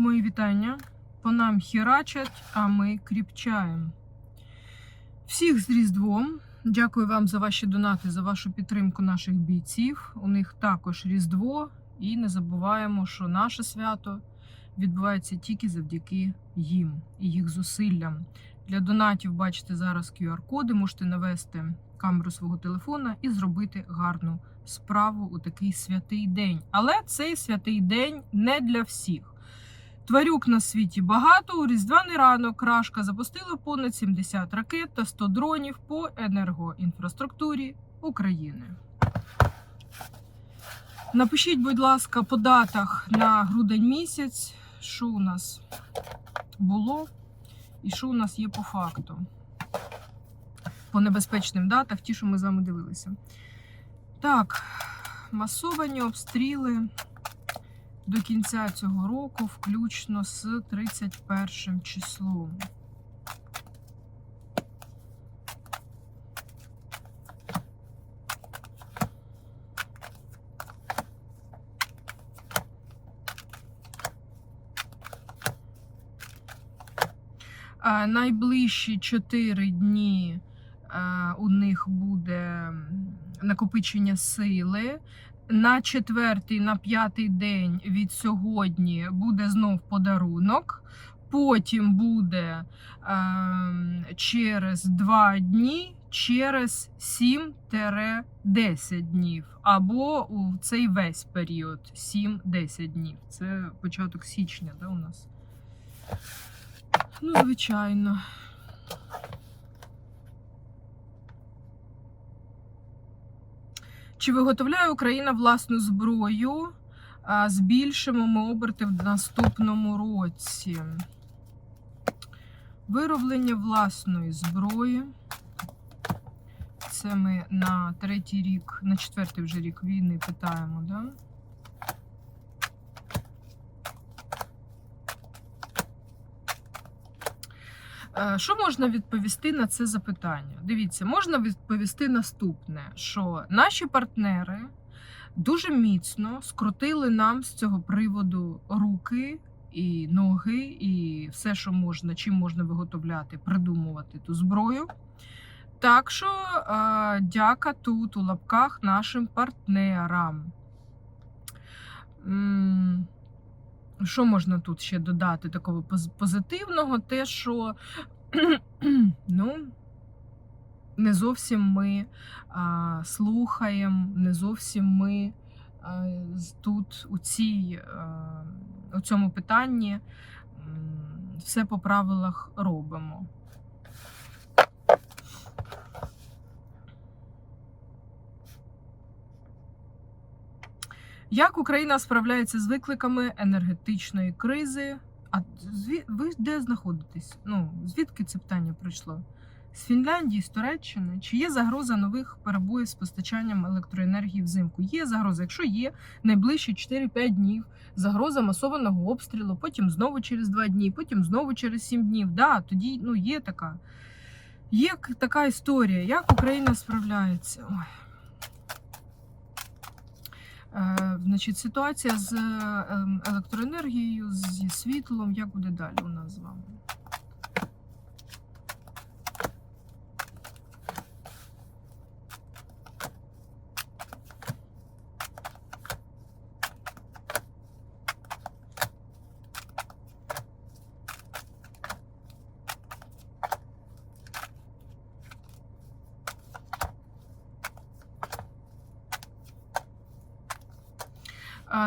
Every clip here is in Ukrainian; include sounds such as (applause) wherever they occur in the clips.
Мої вітання. По нам хірачать, а ми кріпчаємо. Всіх з Різдвом. Дякую вам за ваші донати, за вашу підтримку наших бійців. У них також Різдво. І не забуваємо, що наше свято відбувається тільки завдяки їм і їх зусиллям. Для донатів бачите зараз QR-коди, можете навести камеру свого телефона і зробити гарну справу у такий святий день. Але цей святий день не для всіх. Тварюк на світі багато. У різдвяний ранок Крашка запустила понад 70 ракет та 100 дронів по енергоінфраструктурі України. Напишіть, будь ласка, по датах на грудень місяць, що у нас було і що у нас є по факту. По небезпечним датах, ті, що ми з вами дивилися. Так, масовані обстріли до кінця цього року, включно з 31 числом. Найближчі 4 дні у них буде накопичення сили. На четвертий, на п'ятий день від сьогодні буде знов подарунок. Потім буде е, через 2 дні, через 7-10 днів. Або у цей весь період 7-10 днів. Це початок січня, да, у нас? Ну, звичайно. Чи виготовляє Україна власну зброю? Збільшимо ми оберти в наступному році. Вироблення власної зброї. Це ми на третій рік, на четвертий вже рік війни питаємо, да? Що можна відповісти на це запитання? Дивіться, можна відповісти наступне: що наші партнери дуже міцно скрутили нам з цього приводу руки і ноги, і все, що можна, чим можна виготовляти, придумувати ту зброю. Так що е, дяка тут у лапках нашим партнерам. М, що можна тут ще додати такого поз- позитивного? Те, що (clears throat) ну, не зовсім ми а, слухаємо, не зовсім ми а, тут у, цій, а, у цьому питанні все по правилах робимо. Як Україна справляється з викликами енергетичної кризи? А зві... ви де знаходитесь? Ну, звідки це питання прийшло? З Фінляндії, з Туреччини? Чи є загроза нових перебоїв з постачанням електроенергії взимку? Є загроза. Якщо є найближчі 4-5 днів, загроза масованого обстрілу, потім знову через 2 дні, потім знову через 7 днів. Да, тоді ну, є така. Є така історія, як Україна справляється. Ой. Е, Значить, ситуація з ем, електроенергією, зі світлом, як буде далі у нас з вами?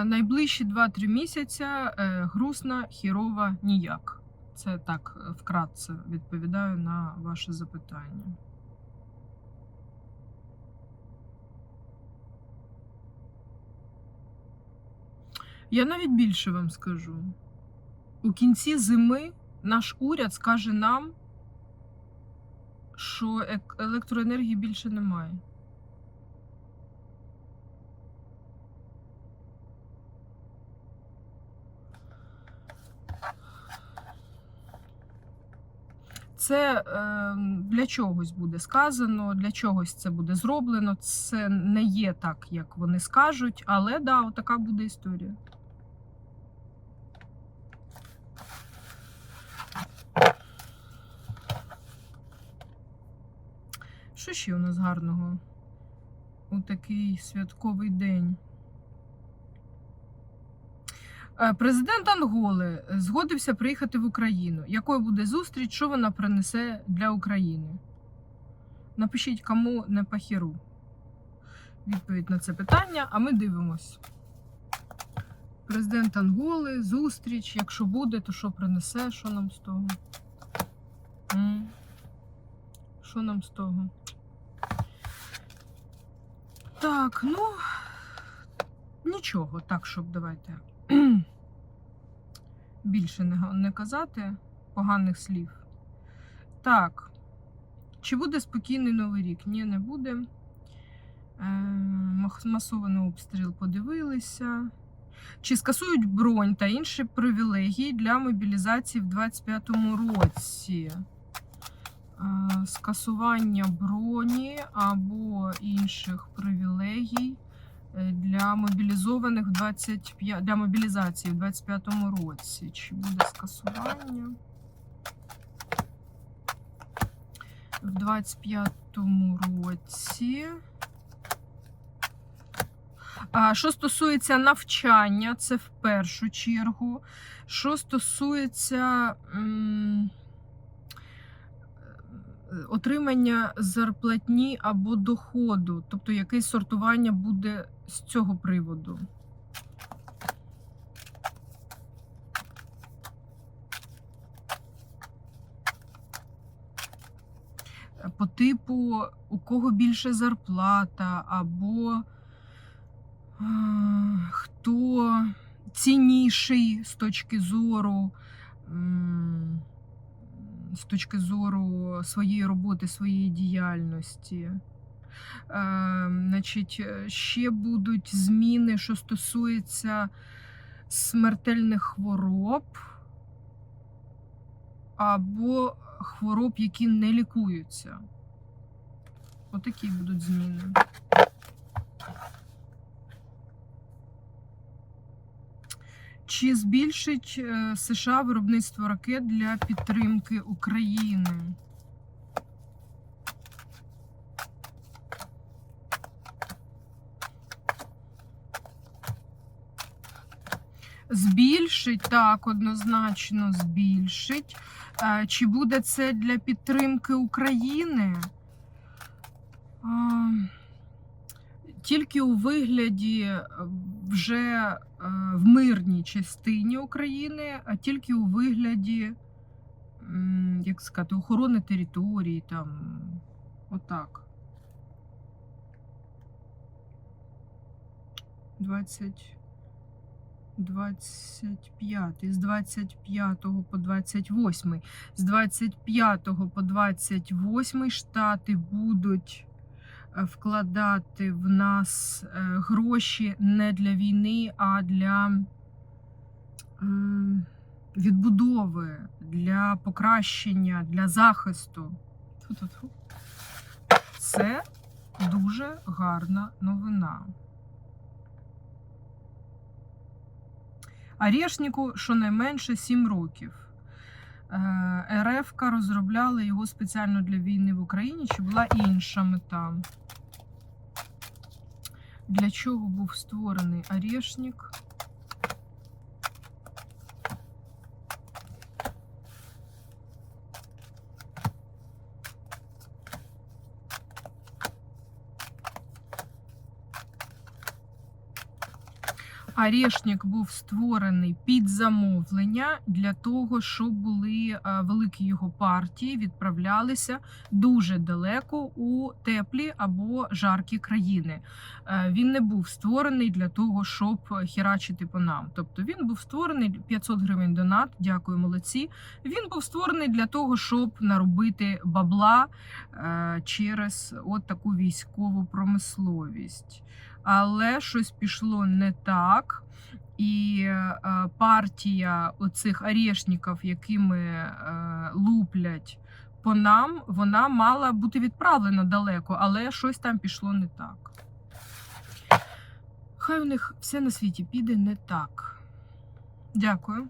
Найближчі 2-3 місяця е, грустна, хірова, ніяк. Це так е, вкратце відповідаю на ваше запитання. Я навіть більше вам скажу. У кінці зими наш уряд скаже нам, що електроенергії більше немає. Це ем, для чогось буде сказано, для чогось це буде зроблено. Це не є так, як вони скажуть, але да, така буде історія. Що ще у нас гарного у такий святковий день? Е, Президент Анголи згодився приїхати в Україну. Якою буде зустріч? Що вона принесе для України? Напишіть, кому не пахіру. Відповідь на це питання, а ми дивимось. Президент Анголи, зустріч. Якщо буде, то що принесе? Що нам з того? Що нам з того? Так, ну нічого, так, щоб давайте (clears throat) більше не, казати поганих слів. Так. Чи буде спокійний новий рік? Ні, не буде. Е, масований обстріл подивилися. Чи скасують бронь та інші привілегії для мобілізації в 2025 році? Е, Скасування броні або інших привілегій для мобілізованих 25, для мобілізації в 2025 році. Чи буде скасування? В 25-му році. А, Що стосується навчання, це в першу чергу. Що стосується м, е, отримання зарплатні або доходу, тобто якесь сортування буде з цього приводу. По типу, у кого більше зарплата, або е, хто цінніший з точки зору, м, з точки зору своєї роботи, своєї діяльності. Е, значить, е, ще будуть зміни, що стосується смертельних хвороб або хвороб, які не лікуються. Отакі будуть зміни. Чи збільшить е, США виробництво ракет для підтримки України? Збільшить, так, однозначно збільшить. Е, Чи буде це для підтримки України? Тільки у вигляді е, вже е, в мирній частині України, а тільки у вигляді, як сказати, охорони території, там, отак. 20, 25, з 25 по 28. З 25 по 28 штати будуть вкладати в нас е, гроші не для війни, а для відбудови, для покращення, для захисту. Це дуже гарна новина. Арешнику щонайменше 7 років. Е, РФ розробляла його спеціально для війни в Україні, чи була інша мета? Для чого був створений Арешник? Арешник був створений під замовлення для того, щоб були е, великі його партії відправлялися дуже далеко у теплі або жаркі країни. Е, Він не був створений для того, щоб херачити по нам. Тобто він був створений 500 гривень донат. Дякую, молодці. Він був створений для того, щоб наробити бабла е, через от таку військову промисловість але щось пішло не так. І е, партія оцих арешників, якими е, луплять по нам, вона мала бути відправлена далеко, але щось там пішло не так. Хай у них все на світі піде не так. Дякую.